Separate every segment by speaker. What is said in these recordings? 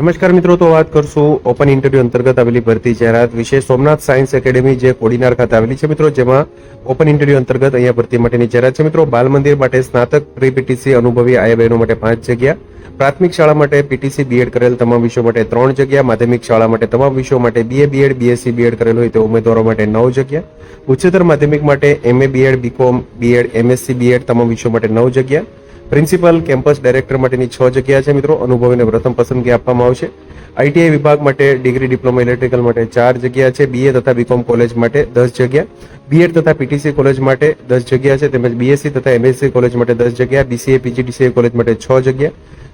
Speaker 1: નમસ્કાર મિત્રો, તો વાત કરશું ઓપન ઇન્ટરવ્યુ અંતર્ગત આવેલી ભરતી જાહેરાત વિશે. સોમનાથ સાયન્સ એકેડેમી જે કોડીનાર ખાતે આવેલી છે મિત્રો, જેમાં ઓપન ઇન્ટરવ્યુ અંતર્ગત અહીંયા ભરતી માટેની જાહેરાત છે મિત્રો. બાલ મંદિર માટે સ્નાતક પ્રી પીટીસી અનુભવી આયા બહેનો માટે પાંચ જગ્યા. પ્રાથમિક શાળા માટે પીટીસી બીએડ કરેલ તમામ વિષયો માટે ત્રણ જગ્યા. માધ્યમિક શાળા માટે તમામ વિષયો માટે બીએ બીએડ બીએસસી બીએડ કરેલ હોય તે ઉમેદવારો માટે નવ જગ્યા. ઉચ્ચતર માધ્યમિક માટે MA BEd BCom BEd MSc BEd તમામ વિષયો માટે નવ જગ્યા. પ્રિન્સિપલ કેમ્પસ ડાયરેક્ટર માટેની છ જગ્યા છે મિત્રો. અનુભવીને પ્રથમ પસંદગી આપવામાં આવશે. આઈટીઆઈ વિભાગ માટે ડિગ્રી, ડિપ્લોમા, ઇલેક્ટ્રિકલ માટે ચાર જગ્યા છે. બીએ તથા બીકોમ કોલેજ માટે દસ જગ્યા. બીએડ તથા પીટીસી કોલેજ માટે દસ જગ્યા છે. તેમજ બીએસસી તથા એમએસસી કોલેજ માટે દસ જગ્યા. બીસીએ પીજીડીસીએ કોલેજ માટે છ જગ્યા.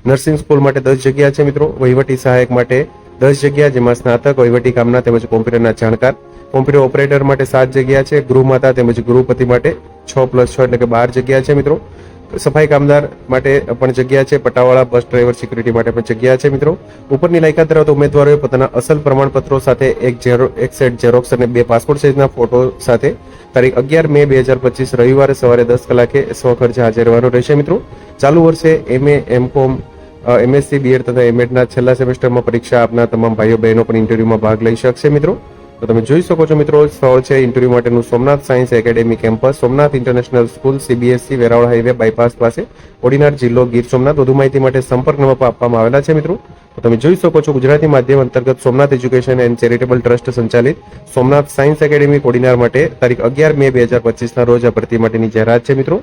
Speaker 1: નર્સિંગ સ્કૂલ માટે દસ જગ્યા છે મિત્રો. વહીવટી સહાયક માટે દસ જગ્યા, જેમાં સ્નાતક, વહીવટી કામના તેમજ કોમ્પ્યુટરના જાણકાર. કોમ્પ્યુટર ઓપરેટર માટે સાત જગ્યા છે. ગૃહમાતા તેમજ ગૃહપતિ માટે છ પ્લસ છ એટલે કે બાર જગ્યા છે મિત્રો. સફાઈ કામદાર માટે પણ જગ્યા છે, પટાવાળા બસ ડ્રાઈવર સિક્યુરિટી માટે પણ જગ્યા છે મિત્રો. ઉપરની લાયકાત ધરાવતા ઉમેદવારોએ પોતાના અસલ પ્રમાણપત્રો સાથે એક ઝેરો, એક સેટ ઝેરોક્સ અને બે પાસપોર્ટ સાઇઝના ફોટો સાથે તારીખ અગિયાર મે બે હજાર પચીસ રવિવારે સવારે દસ કલાકે સ્વખર્ચે હાજર રહેવાનું રહેશે મિત્રો. ચાલુ વર્ષે એમએ એમકોમ એમએસસી બીએડ તથા એમએડના છેલ્લા સેમેસ્ટરમાં પરીક્ષા આપનાર તમામ ભાઈઓ બહેનો પણ ઇન્ટરવ્યુમાં ભાગ લઈ શકશે મિત્રો. તો તમે જોઈ શકો છો મિત્રો, સ્થળ છે ઇન્ટરવ્યુ માટેનું Somnath science academy campus Somnath international school CBSC Veraval highway bypass પાસે, ઓડિનાર જિલ્લો ગીર સોમનાથ. વધુ માહિતી માટે સંપર્ક નંબર આપવામાં આવેલા છે મિત્રો. તો તમે જોઈ શકો છો ગુજરાતી માધ્યમ અંતર્ગત Somnath education and charitable trust સંચાલિત સોમનાથ સાયન્સ એકેડેમી કોડીનાર માટે તારીખ અગિયાર મે બે હજાર પચીસના રોજ આ ભરતી માટેની જાહેરાત છે મિત્રો.